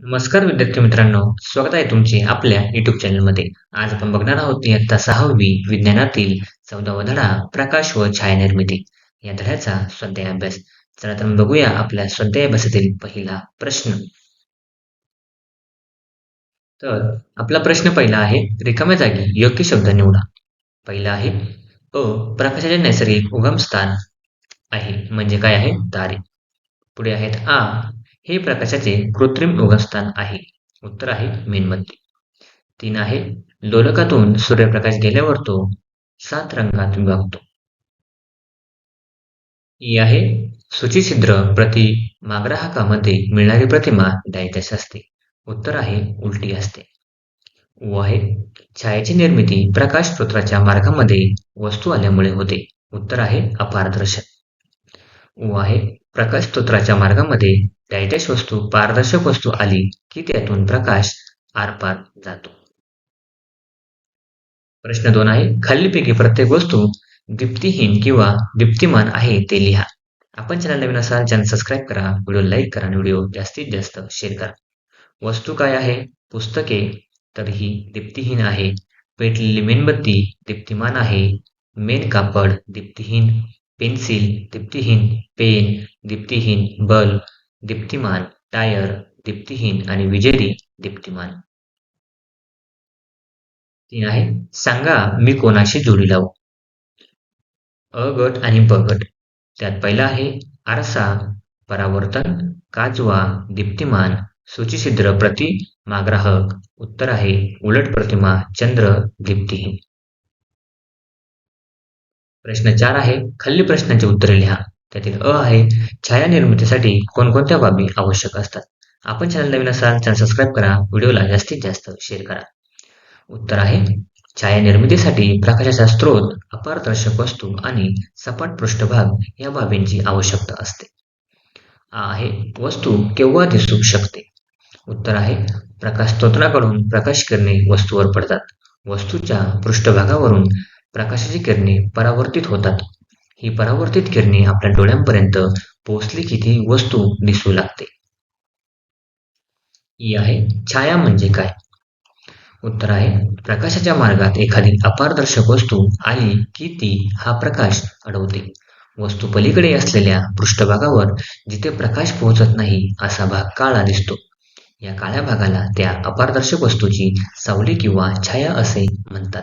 नमस्कार विद्यार्थी मित्रांनो स्वागत आहे तुमचे आपल्या युट्यूब चॅनलमध्ये आज आपण बघणार आहोत इयत्ता सहावी विज्ञानातील चौदावा धडा प्रकाश व छायानिर्मिती या धड्याचा स्वाध्याय अभ्यास चला तर बघूया आपल्या स्वाध्याय अभ्यासातील पहिला प्रश्न. तर आपला प्रश्न पहिला आहे रिकाम्या जागी योग्य शब्द निवडा. पहिला आहे अ प्रकाशाचे नैसर्गिक उगमस्थान आहे. म्हणजे काय आहे? तारे. पुढे आहेत आ हे प्रकाशाचे कृत्रिम उगमस्थान आहे. उत्तर आहे मेणबत्ती. तीन आहे लोलकातून सूर्यप्रकाश गेल्यावर तो सात रंगात विभागतो. ई आहे सूचिछिद्र प्रति माग्राहकामध्ये मिळणारी प्रतिमा दैत्यास असते. उत्तर आहे उलटी असते. व आहे छायाची निर्मिती प्रकाश स्त्रोत्राच्या मार्गामध्ये वस्तू आल्यामुळे होते. उत्तर आहे अपारदर्शक. उ आहे प्रकाश स्त्रोत्राच्या मार्गामध्ये दैत्याश वस्तू पारदर्शक वस्तू आली की त्यातून प्रकाश आरपार जातो. प्रश्न दोन आहे खालीलपैकी प्रत्येक वस्तू दीप्तीहीन किंवा दीप्तिमान आहे ते लिहा. आपण चॅनल नवीन असाल चॅनल सबस्क्राईब करा व्हिडिओ लाईक करा आणि व्हिडिओ जास्तीत जास्त शेअर करा. वस्तू काय आहे? पुस्तके तर ही दीप्तीहीन आहे. पेटलेली मेणबत्ती दीप्तिमान आहे. मेन कापड दीप्तिहीन. पेन्सिल दीप्तिहीन. पेन दीप्तिहीन. बल्ब दीप्तिमान टायर दीप्तिहीन आणि विजेरी दीप्तिमान. तीन आहे सांगा मी कोणाशी जोडी लावू? अ गट आणि ब गट. त्यात पहिला आहे आरसा परावर्तन काजवा दीप्तिमान सूचिछिद्र प्रति माग्राहक. उत्तर आहे उलट प्रतिमा चंद्र दीप्तिहीन. प्रश्न चार आहे. खाल्ली प्रश्नांची उत्तरे लिहा. त्यातील अ आहे छाया निर्मितीसाठी कोणकोणत्या बाबी आवश्यक असतात? आपण चॅनल नवीन असाल चॅनल सबस्क्राईब करा व्हिडिओला जास्तीत जास्त शेअर करा. उत्तर आहे छाया निर्मितीसाठी प्रकाशाचा स्रोत अपारदर्शक वस्तू आणि सपाट पृष्ठभाग या बाबींची आवश्यकता असते. आ आहे वस्तू केव्हा दिसू शकते? उत्तर आहे प्रकाश स्त्रोत्राकडून प्रकाश किरणे वस्तूवर पडतात. वस्तूच्या पृष्ठभागावरून प्रकाशाची किरणे परावर्तित होतात. ही परावर्तित किरणे आपल्या डोळ्यांपर्यंत पोहोचली की ती वस्तू दिसू लागते. ई आहे छाया म्हणजे काय? उत्तर आहे प्रकाशाच्या मार्गात एखादी अपारदर्शक वस्तू आली की ती हा प्रकाश अडवते. वस्तू पलीकडे असलेल्या पृष्ठभागावर जिथे प्रकाश पोहोचत नाही असा भाग काळा दिसतो. या काळ्या भागाला त्या अपारदर्शक वस्तूची सावली किंवा छाया असे म्हणतात.